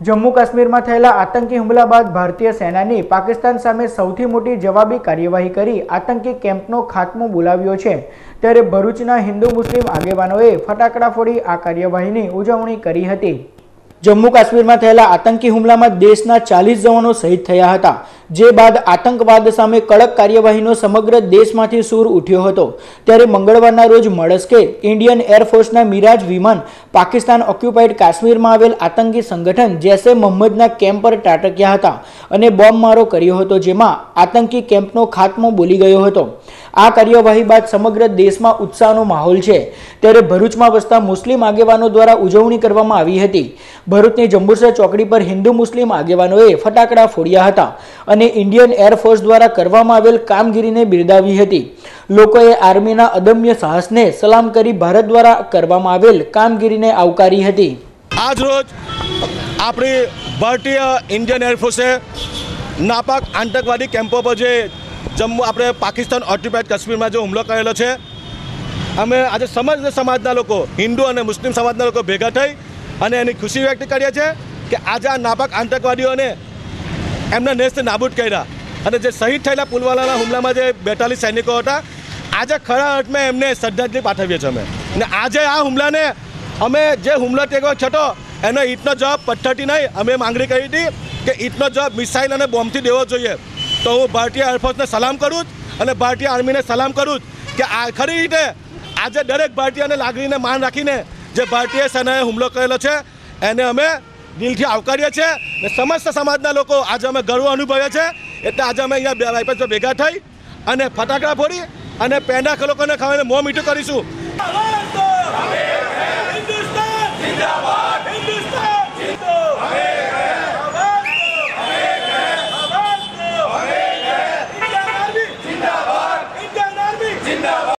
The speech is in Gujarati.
જમ્મુ કાશ્મીરમાં થયેલા આતંકી હુમલા બાદ ભારતીય સેનાની પાકિસ્તાન સામે સૌથી મોટી જવાબી કાર્યવાહી કરી આતંકી કેમ્પનો ખાત્મો બોલાવ્યો છે. ત્યારે ભરૂચના હિન્દુ મુસ્લિમ આગેવાનોએ ફટાકડા ફોડી આ કાર્યવાહીની ઉજવણી કરી હતી. જમ્મુ કાશ્મીરમાં થયેલા આતંકી હુમલામાં દેશના ચાલીસ જવાનો શહીદ થયા હતા. જે બાદ આતંકવાદ સામે કડક કાર્યવાહીનો સમગ્ર દેશમાંથી સૂર ઉઠ્યો હતો. ત્યારે મંગળવારના રોજ મળસ્કે ઇન્ડિયન એરફોર્સના મિરાજ વિમાન પાકિસ્તાન ઓક્યુપાઈડ કાશ્મીરમાં આવેલ આતંકી સંગઠન જૈસે મોહમ્મદના કેમ્પ પર ટાટક્યા હતા અને બોમ્બમારો કર્યો હતો, જેમાં આતંકી કેમ્પનો ખાત્મો બોલી ગયો હતો. આ કાર્યવાહી બાદ સમગ્ર દેશમાં ઉત્સાહનો માહોલ છે. ત્યારે ભરૂચમાં વસતા મુસ્લિમ આગેવાનો દ્વારા ઉજવણી કરવામાં આવી હતી. ભરૂચની જંબુસર ચોકડી પર હિન્દુ મુસ્લિમ આગેવાનોએ ફટાકડા ફોડ્યા હતા અને ઇન્ડિયન એરફોર્સ દ્વારા કરવામાં આવેલ કામગીરીને બિરદાવી હતી. લોકોએ આર્મીના અદમ્ય સાહસને સલામ કરી ભારત દ્વારા કરવામાં આવેલ કામગીરીને આવકારી હતી. આજ રોજ આપણી ભારતીય ઇન્ડિયન એરફોર્સે નાપાક આતંકવાદી કેમ્પો પર જે જમ્મુ આપણે પાકિસ્તાન ઓક્યુપાઈડ કાશ્મીરમાં જે હુમલો કરેલો છે, અમે આજે સમગ્ર સમાજના લોકો, હિન્દુ અને મુસ્લિમ સમાજના લોકો ભેગા થઈ અને એની ખુશી વ્યક્ત કરીએ છીએ કે આજે આ નાપાક આતંકવાદીઓને એમના નેસ્ત નાબૂદ કર્યા અને જે શહીદ થયેલા પુલવાલાના હુમલામાં જે બેતાલીસ સૈનિકો હતા, આજે ખરા અર્થમાં એમને શ્રદ્ધાંજલિ પાઠવીએ છીએ અમે. અને આજે આ હુમલાને અમે જે હુમલો ટેકો છતો, એનો ઈટનો જવાબ પથ્થરથી નહીં, અમે માંગણી કરી હતી કે ઈટનો જવાબ મિસાઇલ અને બોમ્બથી દેવો જોઈએ. તો હું ભારતીય એરફોર્સને સલામ કરું જ અને ભારતીય આર્મીને સલામ કરું જ કે આ ખરી રીતે આજે દરેક ભારતીયને લાગણીને માન રાખીને જે ભારતીય સેનાએ હુમલો કરેલો છે, એને અમે દિલથી આવકારીએ છીએ અને સમસ્ત સમાજના લોકો આજે અમે ગર્વ અનુભવે છે એટલે આજે અમે અહીંયા વાઇપસ ભેગા થઈ અને ફટાકડા ફોડી અને પેંડા લોકોને ખાવાને મોં મીઠું કરીશું.